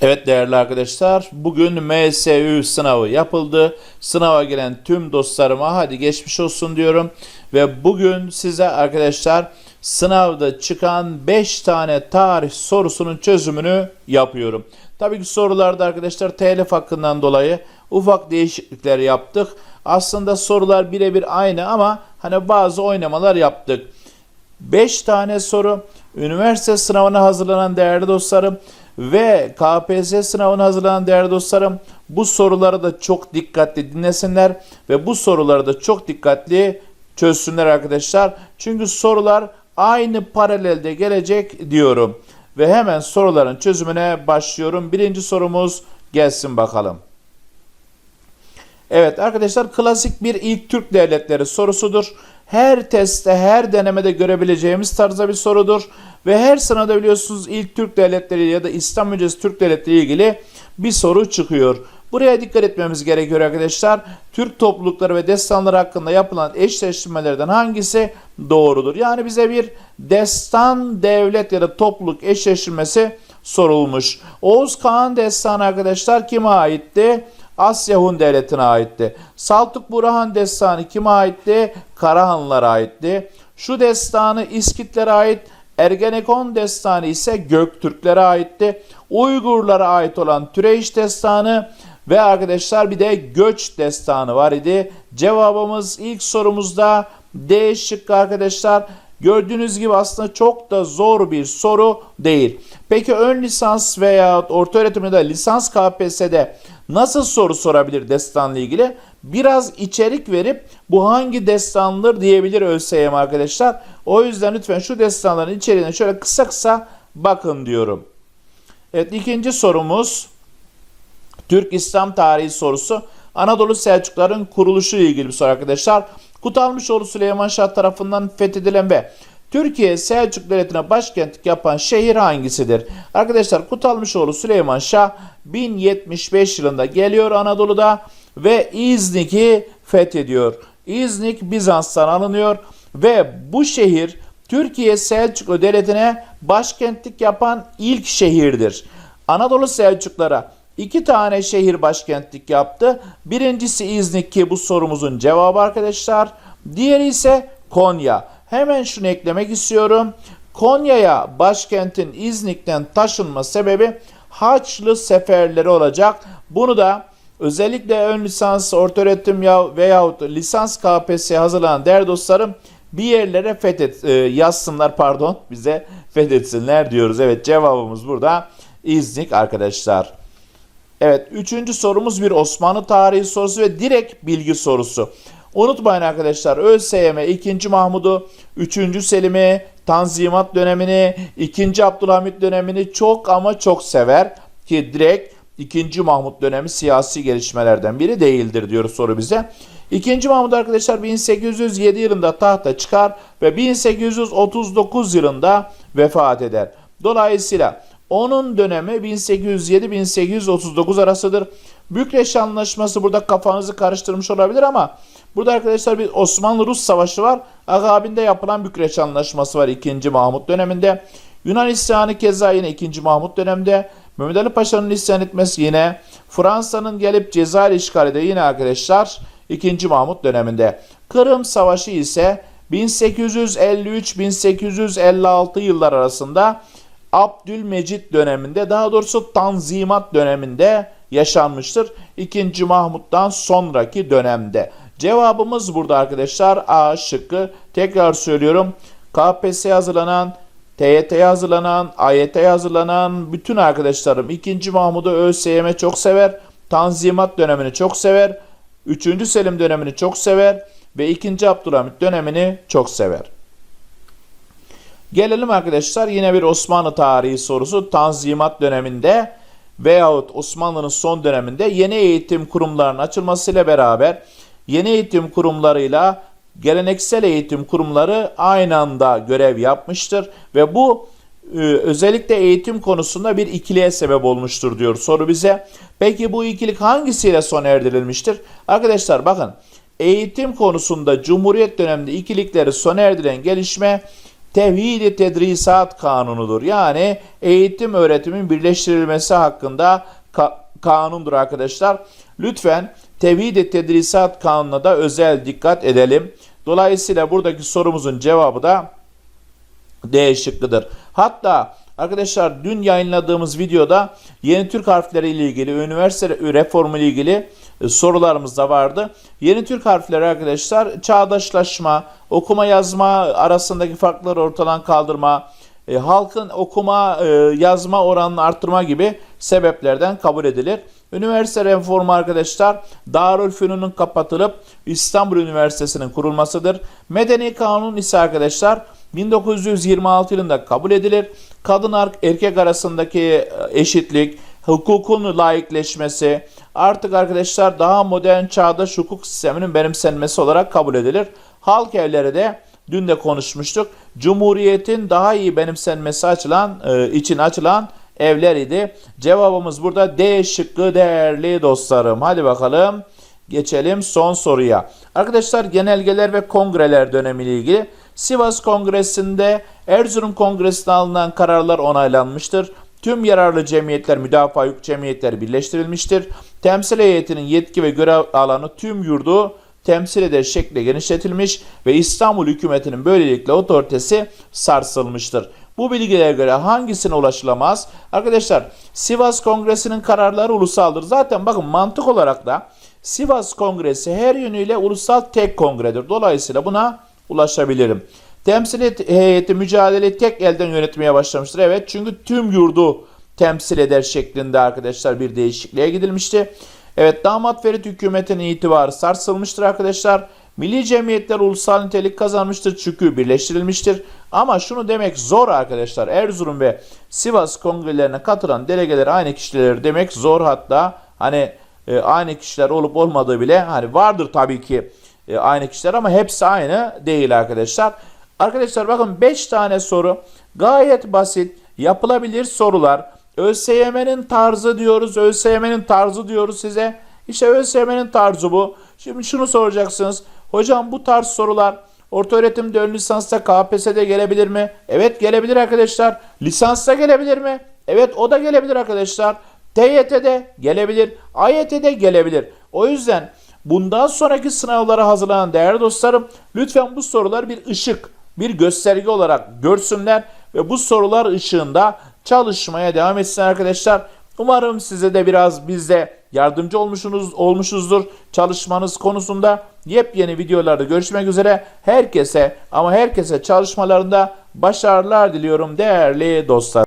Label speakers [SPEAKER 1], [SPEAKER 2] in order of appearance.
[SPEAKER 1] Evet değerli arkadaşlar, bugün MSÜ sınavı yapıldı. Sınava giren tüm dostlarıma hadi geçmiş olsun diyorum. Ve bugün size arkadaşlar sınavda çıkan 5 tane tarih sorusunun çözümünü yapıyorum. Tabii ki sorularda arkadaşlar telif hakkından dolayı ufak değişiklikler yaptık. Aslında sorular birebir aynı ama hani bazı oynamalar yaptık. 5 tane soru üniversite sınavına hazırlanan değerli dostlarım ve KPSS sınavına hazırlanan değerli dostlarım bu soruları da çok dikkatli dinlesinler ve bu soruları da çok dikkatli çözsünler arkadaşlar. Çünkü sorular aynı paralelde gelecek diyorum. Ve hemen soruların çözümüne başlıyorum. Birinci sorumuz gelsin bakalım. Evet arkadaşlar klasik bir ilk Türk devletleri sorusudur. Her testte, her denemede görebileceğimiz tarzda bir sorudur. Ve her sınavda biliyorsunuz ilk Türk devletleri ya da İslam öncesi Türk devletleri ilgili bir soru çıkıyor. Buraya dikkat etmemiz gerekiyor arkadaşlar. Türk toplulukları ve destanları hakkında yapılan eşleştirmelerden hangisi doğrudur? Yani bize bir destan, devlet ya da topluluk eşleştirmesi sorulmuş. Oğuz Kağan destanı arkadaşlar kime aitti? Asya Hun Devleti'ne aitti. Saltuk Burhan destanı kime aitti? Karahanlılara aitti. Şu destanı İskitlere ait, Ergenekon destanı ise Göktürklere aitti. Uygurlara ait olan Türeyş destanı ve arkadaşlar bir de Göç destanı var idi. Cevabımız ilk sorumuzda D şıkkı arkadaşlar. Gördüğünüz gibi aslında çok da zor bir soru değil. Peki ön lisans veya orta öğretimde lisans KPSS'de nasıl soru sorabilir destanla ilgili? Biraz içerik verip bu hangi destanlıdır diyebilir ÖSYM arkadaşlar. O yüzden lütfen şu destanların içeriğine şöyle kısa kısa bakın diyorum. Evet ikinci sorumuz Türk İslam tarihi sorusu. Anadolu Selçukların kuruluşu ile ilgili bir soru arkadaşlar. Kutalmışoğlu Süleyman Şah tarafından fethedilen ve Türkiye Selçuk Devleti'ne başkentlik yapan şehir hangisidir? Arkadaşlar Kutalmışoğlu Süleyman Şah 1075 yılında geliyor Anadolu'da ve İznik'i fethediyor. İznik Bizans'tan alınıyor ve bu şehir Türkiye Selçuklu Devleti'ne başkentlik yapan ilk şehirdir. Anadolu Selçuklara iki tane şehir başkentlik yaptı. Birincisi İznik ki bu sorumuzun cevabı arkadaşlar. Diğeri ise Konya. Hemen şunu eklemek istiyorum. Konya'ya başkentin İznik'ten taşınma sebebi Haçlı seferleri olacak. Bunu da özellikle ön lisans, orta öğretim ya veyahut lisans KPSS hazırlanan değerli dostlarım bir yerlere fethet e, yazsınlar pardon bize fethetsinler diyoruz. Evet cevabımız burada İznik arkadaşlar. Evet üçüncü sorumuz bir Osmanlı tarihi sorusu ve direkt bilgi sorusu. Unutmayın arkadaşlar ÖSYM 2. Mahmud'u, 3. Selim'i, Tanzimat dönemini, 2. Abdülhamit dönemini çok ama çok sever. Ki direkt 2. Mahmut dönemi siyasi gelişmelerden biri değildir diyor soru bize. 2. Mahmut arkadaşlar 1807 yılında tahta çıkar ve 1839 yılında vefat eder. Dolayısıyla onun dönemi 1807-1839 arasıdır. Bükreş Anlaşması burada kafanızı karıştırmış olabilir ama burada arkadaşlar bir Osmanlı-Rus savaşı var. Akabinde yapılan Bükreş Anlaşması var 2. Mahmut döneminde. Yunan isyanı keza yine 2. Mahmut döneminde. Mehmet Ali Paşa'nın isyan etmesi yine. Fransa'nın gelip Cezayir işgali de yine arkadaşlar 2. Mahmut döneminde. Kırım Savaşı ise 1853-1856 yıllar arasında Abdülmecit döneminde daha doğrusu Tanzimat döneminde yaşanmıştır. 2. Mahmut'tan sonraki dönemde. Cevabımız burada arkadaşlar A şıkkı. Tekrar söylüyorum. KPSS hazırlanan, TYT'ye hazırlanan, AYT'ye hazırlanan bütün arkadaşlarım 2. Mahmud'u ÖSYM çok sever. Tanzimat dönemini çok sever. 3. Selim dönemini çok sever. Ve 2. Abdülhamit dönemini çok sever. Gelelim arkadaşlar yine bir Osmanlı tarihi sorusu. Tanzimat döneminde veyahut Osmanlı'nın son döneminde yeni eğitim kurumlarının açılmasıyla beraber yeni eğitim kurumlarıyla geleneksel eğitim kurumları aynı anda görev yapmıştır ve bu e, özellikle eğitim konusunda bir ikiliye sebep olmuştur diyor soru bize. Peki bu ikilik hangisiyle sona erdirilmiştir? Arkadaşlar bakın eğitim konusunda Cumhuriyet döneminde ikilikleri sona erdiren gelişme Tevhid-i Tedrisat Kanunudur. Yani eğitim öğretimin birleştirilmesi hakkında ka- kanundur arkadaşlar. Lütfen Tevhid-i Tedrisat Kanunu'na da özel dikkat edelim. Dolayısıyla buradaki sorumuzun cevabı da D şıkkıdır. Hatta arkadaşlar dün yayınladığımız videoda yeni Türk harfleri ile ilgili üniversite reformu ile ilgili e, sorularımız da vardı. Yeni Türk harfleri arkadaşlar çağdaşlaşma, okuma yazma arasındaki farkları ortadan kaldırma, e, halkın okuma e, yazma oranını arttırma gibi sebeplerden kabul edilir. Üniversite reformu arkadaşlar Darülfünun'un kapatılıp İstanbul Üniversitesi'nin kurulmasıdır. Medeni kanun ise arkadaşlar 1926 yılında kabul edilir. Kadın erkek arasındaki e, eşitlik, hukukun layıkleşmesi artık arkadaşlar daha modern çağdaş hukuk sisteminin benimsenmesi olarak kabul edilir. Halk evleri de dün de konuşmuştuk. Cumhuriyetin daha iyi benimsenmesi açılan e, için açılan evler idi. Cevabımız burada D şıkkı değerli dostlarım. Hadi bakalım geçelim son soruya. Arkadaşlar genelgeler ve kongreler dönemiyle ilgili Sivas Kongresi'nde Erzurum Kongresi'nde alınan kararlar onaylanmıştır. Tüm yararlı cemiyetler, müdafaa yük cemiyetleri birleştirilmiştir. Temsil heyetinin yetki ve görev alanı tüm yurdu temsil eder şekle genişletilmiş ve İstanbul hükümetinin böylelikle otoritesi sarsılmıştır. Bu bilgilere göre hangisine ulaşılamaz? Arkadaşlar Sivas Kongresi'nin kararları ulusaldır. Zaten bakın mantık olarak da Sivas Kongresi her yönüyle ulusal tek kongredir. Dolayısıyla buna ulaşabilirim. Temsil heyeti mücadeleyi tek elden yönetmeye başlamıştır. Evet çünkü tüm yurdu temsil eder şeklinde arkadaşlar bir değişikliğe gidilmişti. Evet damat Ferit hükümetinin itibarı sarsılmıştır arkadaşlar. Milli cemiyetler ulusal nitelik kazanmıştır çünkü birleştirilmiştir. Ama şunu demek zor arkadaşlar. Erzurum ve Sivas kongrelerine katılan delegeler aynı kişiler demek zor hatta hani e, aynı kişiler olup olmadığı bile hani vardır tabii ki e, aynı kişiler ama hepsi aynı değil arkadaşlar. Arkadaşlar bakın 5 tane soru gayet basit yapılabilir sorular. ÖSYM'nin tarzı diyoruz. ÖSYM'nin tarzı diyoruz size. İşte ÖSYM'nin tarzı bu. Şimdi şunu soracaksınız. Hocam bu tarz sorular orta öğretimde ön lisansta KPSS'de gelebilir mi? Evet gelebilir arkadaşlar. Lisansta gelebilir mi? Evet o da gelebilir arkadaşlar. TYT'de gelebilir. AYT'de gelebilir. O yüzden bundan sonraki sınavlara hazırlanan değerli dostlarım lütfen bu sorular bir ışık, bir gösterge olarak görsünler ve bu sorular ışığında çalışmaya devam etsin arkadaşlar. Umarım size de biraz bizde yardımcı olmuşsunuz, olmuşuzdur çalışmanız konusunda. Yepyeni videolarda görüşmek üzere. Herkese ama herkese çalışmalarında başarılar diliyorum değerli dostlar.